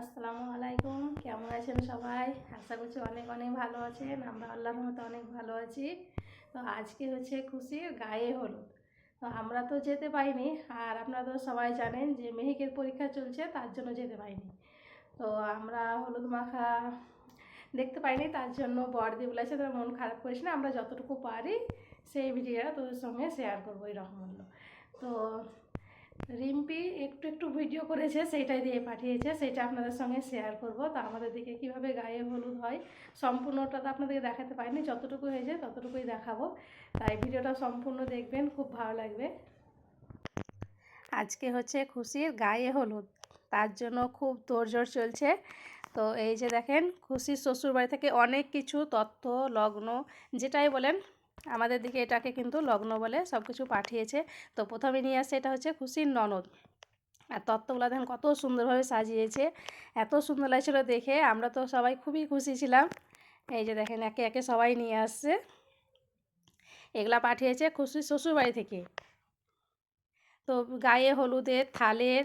আসসালামু আলাইকুম। কেমন আছেন সবাই? আশা করছি অনেক অনেক ভালো আছেন। আমরা আল্লাহর মতো অনেক ভালো আছি। তো আজকে হচ্ছে খুশির গায়ে হলুদ। তো আমরা তো যেতে পাইনি আর আপনারা তো সবাই জানেন যে মেহিকের পরীক্ষা চলছে, তার জন্য যেতে পাইনি তো আমরা হলুদ মাখা দেখতে পাইনি তার জন্য বড়দি বলেছে, তোর মন খারাপ করিস না, আমরা যতটুকু পারি সেই ভিডিওটা তোদের সঙ্গে শেয়ার করব এরকম হলো তো রিম্পি একটু একটু ভিডিও করেছে, সেইটাই দিয়ে পাঠিয়েছে সেটা আপনাদের সঙ্গে শেয়ার করব। তো আমাদের দিকে কীভাবে গায়ে হলুদ হয়, সম্পূর্ণটা তো আপনাদেরকে দেখাতে পারিনি, যতটুকু হয়েছে ততটুকুই দেখাবো। তাই ভিডিওটা সম্পূর্ণ দেখবেন, খুব ভালো লাগবে। আজকে হচ্ছে খুশির গায়ে হলুদ, তার জন্য খুব তোড়জোড় চলছে। তো এই যে দেখেন, খুশির শ্বশুরবাড়ি থেকে অনেক কিছু তথ্য, লগ্ন, যেটাই বলেন আমাদের দিকে এটাকে কিন্তু লগ্ন বলে সব কিছু পাঠিয়েছে। তো প্রথমে নিয়ে আসছে এটা হচ্ছে খুশির ননদ। আর তত্ত্বগুলো দেখেন কত সুন্দরভাবে সাজিয়েছে, এত সুন্দর লাগছিল দেখে। আমরা তো সবাই খুবই খুশি ছিলাম। এই যে দেখেন, একে একে সবাই নিয়ে আসছে। এগুলা পাঠিয়েছে খুশির শ্বশুরবাড়ি থেকে। তো গায়ে হলুদের, থালের,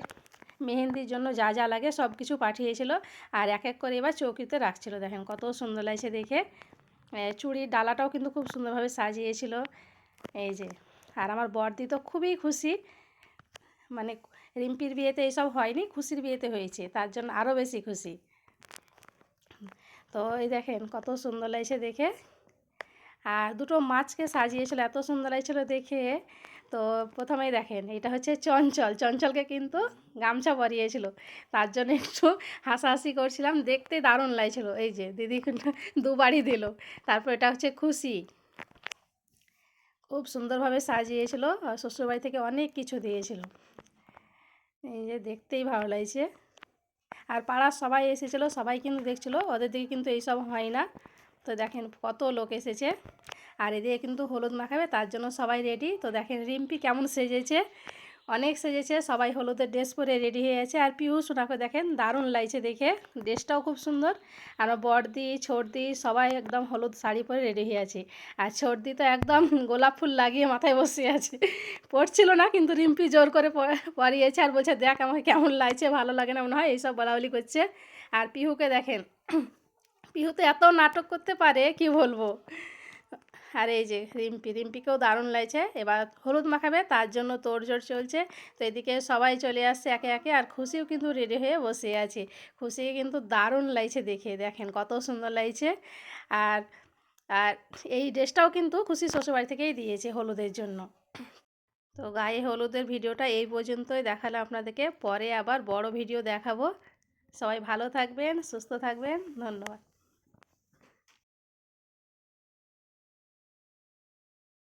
মেহেন্দির জন্য যা যা লাগে সব কিছু পাঠিয়েছিল। আর এক এক করে এবার চৌকিতে রাখছিল। দেখেন কত সুন্দর লাগছে দেখে। চুড়ির ডালাটাও কিন্তু খুব সুন্দরভাবে সাজিয়েছিল। এই যে, আর আমার বর্দি তো খুবই খুশি। মানে রিম্পির বিয়েতে এইসব হয়নি, খুশির বিয়েতে হয়েছে, তার জন্য আরও বেশি খুশি। তো এই দেখেন, কত সুন্দর লাগছে দেখে। আর দুটো মাছকে সাজিয়েছিল, এত সুন্দর লাগছিল দেখে। তো প্রথমেই দেখেন, এটা হচ্ছে চঞ্চল। চঞ্চলকে কিন্তু গামছা পরিয়েছিল। তার জন্য একটু হাসাহাসি করছিলাম, দেখতে দারুণ লাগছিল। এই যে দিদি দুবারই দিল। তারপর এটা হচ্ছে খুশি। খুব সুন্দরভাবে সাজিয়েছিল, আর শ্বশুরবাড়ি থেকে অনেক কিছু দিয়েছিল। এই যে দেখতেই ভালো লাগছে। আর পাড়ার সবাই এসেছিল, সবাই কিন্তু দেখছিলো। ওদের দিকে কিন্তু এইসব হয় না। তো দেখেন কত লোক এসেছে। আর এদিকে কিন্তু হলুদ মাখাবে, তার জন্য সবাই রেডি তো দেখেন রিম্পি কেমন সেজেছে। অনেক সেজেছে, সবাই হলুদের ড্রেস পরে রেডি হয়ে আছে আর পিউষ ওনাকে দেখেন দারুণ লাগছে দেখে ড্রেসটাও খুব সুন্দর। আর বড়দি ছোটদি সবাই একদম হলুদ শাড়ি পরে রেডি হয়ে আছে। আর ছোটদি তো একদম গোলাপ ফুল লাগিয়ে মাথায় বসে আছে। পড়ছিল না, কিন্তু রিম্পি জোর করে পরিয়েছে আর বলছে, দেখ আমাকে কেমন লাগছে, ভালো লাগে না মনে হয়, এইসব বলাবলি করছে। আর পিহুকে দেখেন, পিহু তো এত নাটক করতে পারে, কি বলব? আর এই যে রিম্পি, রিম্পিকেও দারুণ লাগছে। এবার হলুদ মাখাবে, তার জন্য তোড়জোড় চলছে। তো এদিকে সবাই চলে আসছে একে একে, আর খুশিও কিন্তু রেডি হয়ে বসে আছে। খুশিকে কিন্তু দারুণ লাগছে দেখে, দেখেন কত সুন্দর লাগছে। আর আর এই ড্রেসটাও কিন্তু খুশি শ্বশুরবাড়ি থেকেই দিয়েছে হলুদের জন্য। তো গায়ে হলুদের ভিডিওটা এই পর্যন্তই দেখালে আপনাদেরকে। পরে আবার বড় ভিডিও দেখাবো। সবাই ভালো থাকবেন, সুস্থ থাকবেন, ধন্যবাদ।